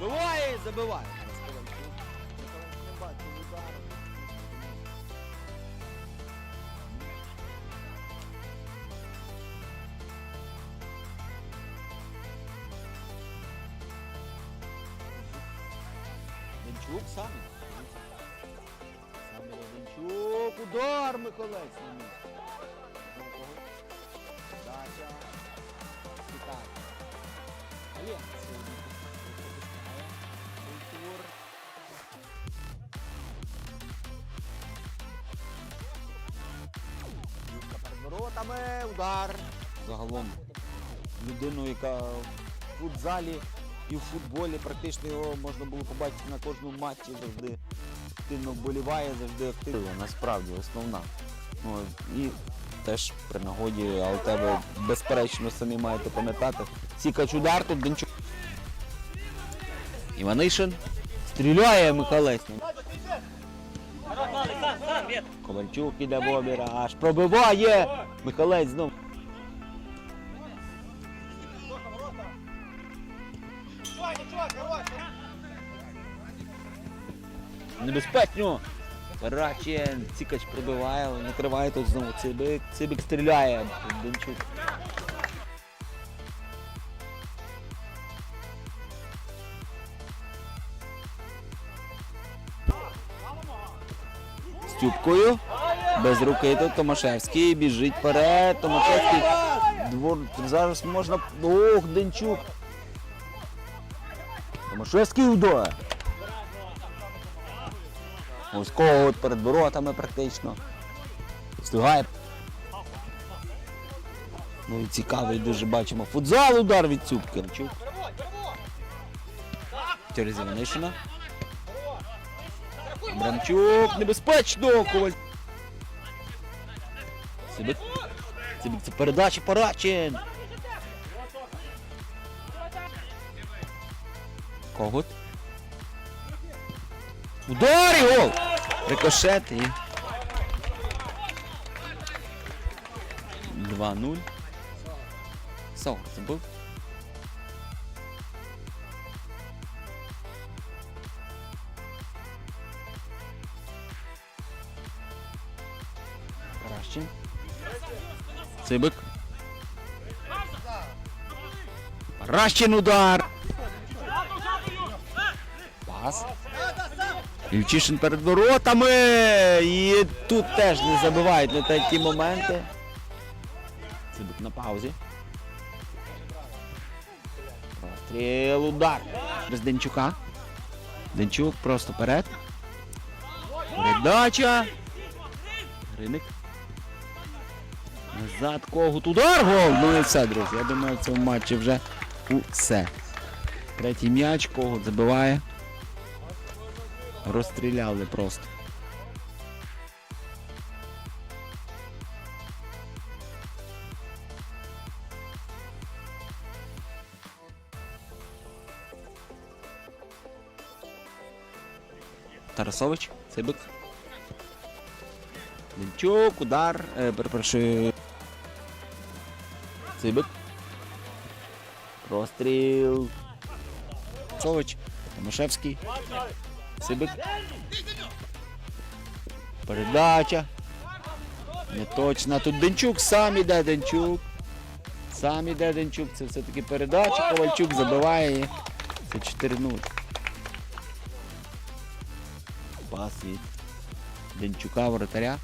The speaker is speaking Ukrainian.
Забиває і забиває. Денчук саме. Саме Денчук. Удар Миколець на місці. Дача. Китай. Олег перед. Удар. Загалом людину, яка в футзалі і в футболі практично його можна було побачити на кожному матчі завжди активно вболіває, завжди активно. Насправді основна. Ну, і теж при нагоді, але тебе безперечно самі маєте пам'ятати. Сікач удар тут Денчук. Іванишин. Стріляє Михалець. Ковальчук іде в обіра, аж пробиває. Михалець знов. Небезпечно. Рачен, Цікач пробиває, накриває тут знову Цибик. Цибик стріляє. Денчук. Стюбкою. Без руки тут Томашевський. Біжить вперед. Томашевський. Двор... Зараз можна. Ох, Денчук. Томашевський удар. Ось кого перед воротами практично. Встигає. Ну і цікавий дуже бачимо. Футзал удар від Цюбки. Чук. Через Іванишина. Брамчук. Небезпечно. Коваль. Сибик. Сибик це передача Парачин. Когут. Удар і гол! Рикошет і 2-0. Сау, це був. Цибик. Ращин удар. Пас. Ільчишин перед воротами. І тут теж не забивають на такі моменти. Цибик на паузі. Простріл, удар. Без Денчука. Денчук просто вперед. Передача. Гриник. Назад когут. Удар гол. Ну і все, друзі. Я думаю, в цьому матчі вже усе. Третій м'яч, когут забиває. Розстріляли просто. Тарасович, Цибик. Денчук, удар. Е, перепрошую. Цибик. Розстріл. Сович. Томашевський. Цибик. Передача. Не точно. Тут Денчук сам іде Денчук. Сам іде Денчук. Це все-таки передача. Ковальчук забиває. Це 4-0. Пас від Денчука воротаря.